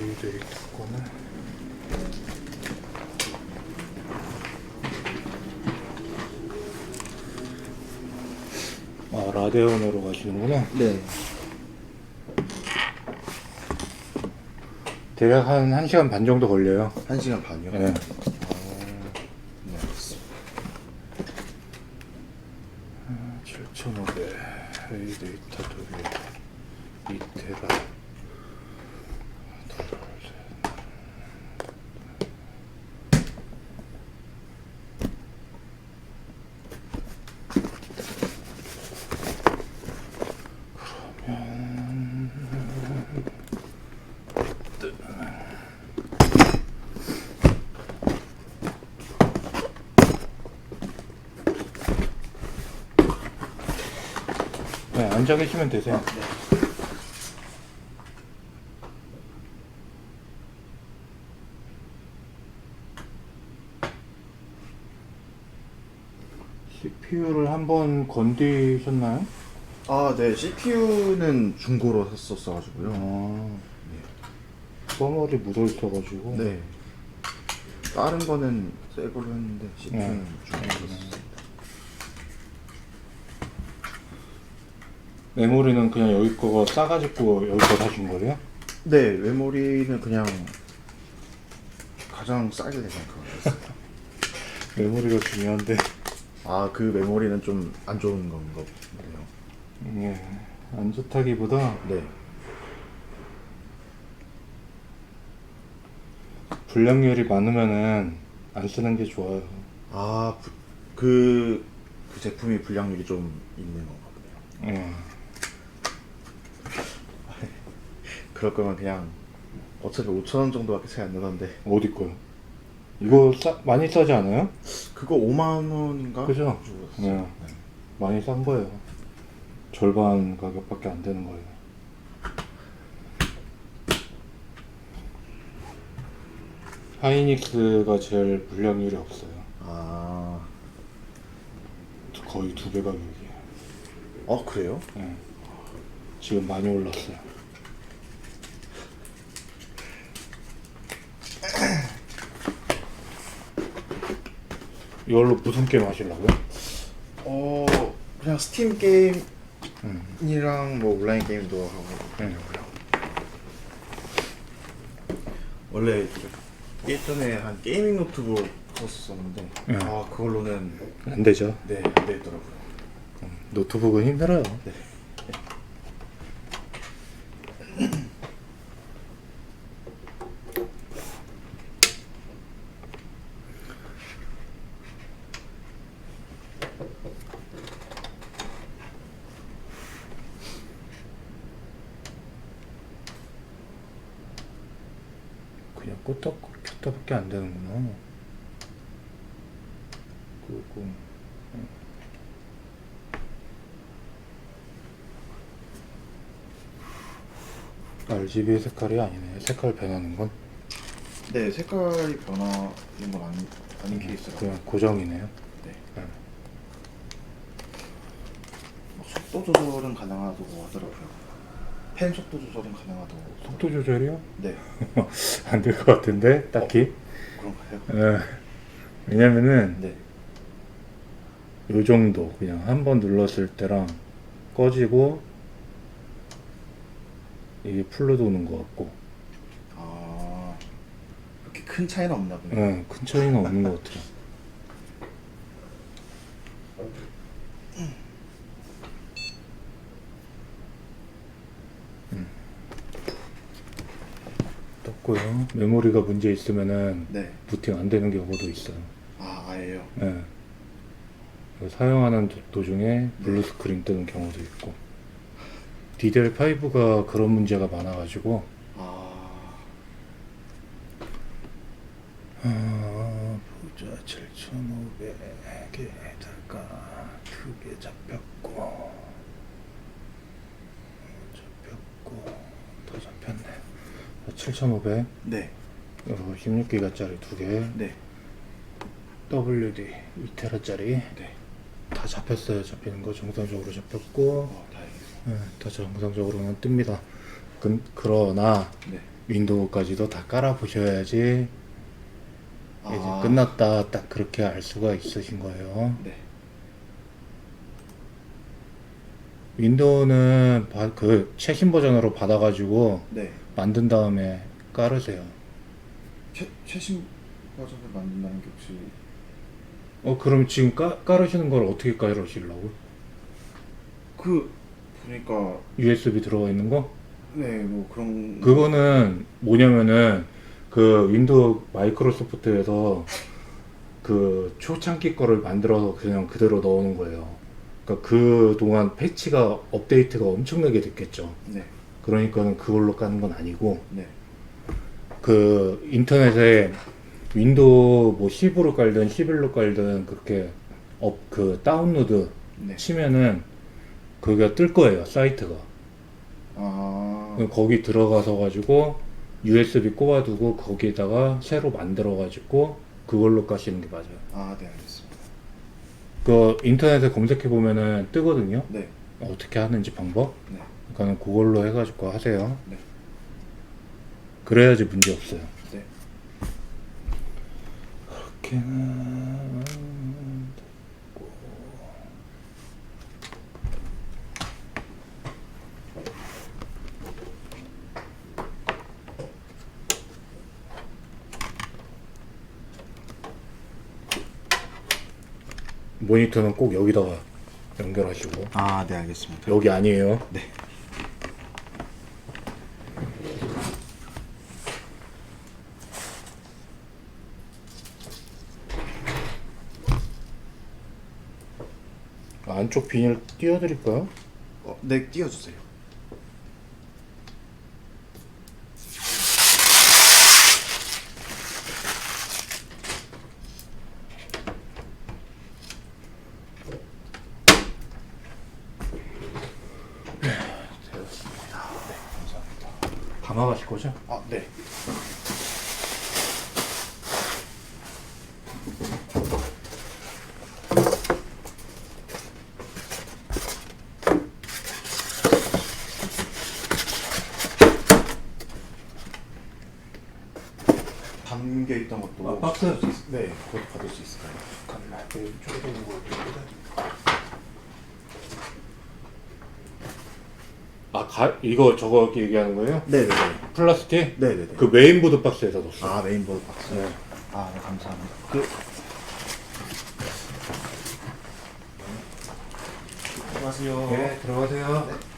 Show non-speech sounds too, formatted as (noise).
애들이 있구나. 아 라데온으로 가시는구나. 네. 대략 한 1시간 반 정도 걸려요. 1시간 반이요? 네. 네, 알겠습니다. 7,500 데이터 도비 2테라 네, 앉아 계시면 되세요. CPU를 한번 건드셨나요? 아, 네. CPU는 중고로 샀었어가지고요. 아, 써머리 묻어 있어가지고. 네. 다른 거는 새 걸로 했는데 CPU는 네. 중고로 샀어요. 메모리는 그냥 여기 거가 싸가지고 여기 거 사신 거예요? 네, 메모리는 그냥 가장 싸게 생각하고 있어요. (laughs) 메모리가 중요한데. 아, 그 메모리는 좀 안 좋은 건가 보네요. 예, 안 좋다기보다 네. 불량률이 많으면은 안 쓰는 게 좋아요. 아, 부- 그, 그 제품이 불량률이 좀 있는 건가 보네요. 예. 그럴 거면 그냥 어차피 5천 원 정도밖에 차이 안 나던데 어디 거요? 이거 싸, 많이 싸지 않아요? 그거 5만 원인가? 그죠? 주고 네. 샀어요. 많이 싼 거예요. 절반 가격밖에 안 되는 거예요. 하이닉스가 제일 불량률이 없어요. 아, 거의 두 배 가격이에요. 어 그래요? 예. 지금 많이 올랐어요. 이걸로 무슨 게임 하시려고요? 어 그냥 스팀 게임이랑 뭐 온라인 게임도 하고 네. 원래 예전에 한 게이밍 노트북 샀었는데 네. 아 그걸로는 안 되죠. 네안 되더라고요. 노트북은 힘들어요. 네. 그냥 껐다 켰다밖에 안 되는구나. 그리고 RGB 색깔이 아니네. 색깔 변하는 건 네 색깔이 변하는 건 아닌 아닌 케이스라. 그냥 고정이네요. 네. 네. 뭐 속도 조절은 가능하다고 하더라고요. 펜 속도 조절은 가능하다고. 속도 조절이요? 네 (laughs) 안 될 것 같은데 딱히. 그런가요? 예. 왜냐면은 네. 요 정도 그냥 한 번 눌렀을 때랑 꺼지고 이게 풀로 도는 것 같고 아 그렇게 큰 차이는 없나 보네요. 예, 큰 차이는 없는 것 같아요 (laughs) 떴고요. 메모리가 문제 있으면은 네. 부팅 안 되는 경우도 있어요. 아 아예요. 예. 이거 사용하는 도- 도중에 블루 스크린 뜨는 경우도 있고. DDR5가 그런 문제가 많아가지고. 아. 아, 보자 7,500에다가 두개 잡혔고 잡혔고 더 잡혔네 7,500 네. 어, 16기가짜리 두 개 네. WD 2테라짜리 네. 다 잡혔어요 잡히는 거 정상적으로 잡혔고 어 다행이네요. 네, 다 정상적으로는 뜹니다 그, 그러나 네. 윈도우까지도 다 깔아 보셔야지 아, 이제 끝났다 딱 그렇게 알 수가 있으신 거예요. 네. 윈도우는 바- 그 최신 버전으로 받아가지고 네. 만든 다음에 깔으세요. 최, 최신 버전을 만든다는 게 혹시 어 그럼 지금 깔, 깔으시는 걸 어떻게 깔으시려고? 그 보니까 USB 들어가 있는 거? 네 뭐 그런 그거는 뭐냐면은 그 윈도우 마이크로소프트에서 그 초창기 거를 만들어서 그냥 그대로 넣어놓은 거예요. 그러니까 그 동안 패치가 업데이트가 엄청나게 됐겠죠. 네. 그러니까는 그걸로 까는 건 아니고 네. 그 인터넷에 윈도우 뭐 10으로 깔든 11로 깔든 그렇게 업 그 다운로드 네. 치면은 그게 뜰 거예요 사이트가. 아. 그럼 거기 들어가서 가지고 USB 꼽아두고 거기에다가 새로 만들어 가지고 그걸로 까시는 게 맞아요. 아, 네, 알겠습니다. 그 인터넷에 검색해 보면은 뜨거든요. 네. 어떻게 하는지 방법. 네. 그러니까 그걸로 해가지고 하세요. 네. 그래야지 문제 없어요. 네. 그렇게는 됐고. 모니터는 꼭 여기다가 연결하시고 아, 네, 알겠습니다. 여기 아니에요. 네. 안쪽 비닐 띄워드릴까요? 어, 네, 띄워 주세요. 감아가실 거죠? 아, 네. 담겨 있던 것도 아, 박스? 네, 그것도 받을 수 있을까요? 잠깐만, 이쪽에 있는 거 어떻게 아, 가, 이거 저거 얘기하는 거예요? 네, 네, 네. 플라스틱? 네, 네, 네. 그 메인보드 박스에다 넣었어. 아, 메인보드 박스. 네. 아, 네, 감사합니다. 그 안녕하세요. 네, 들어가세요. 아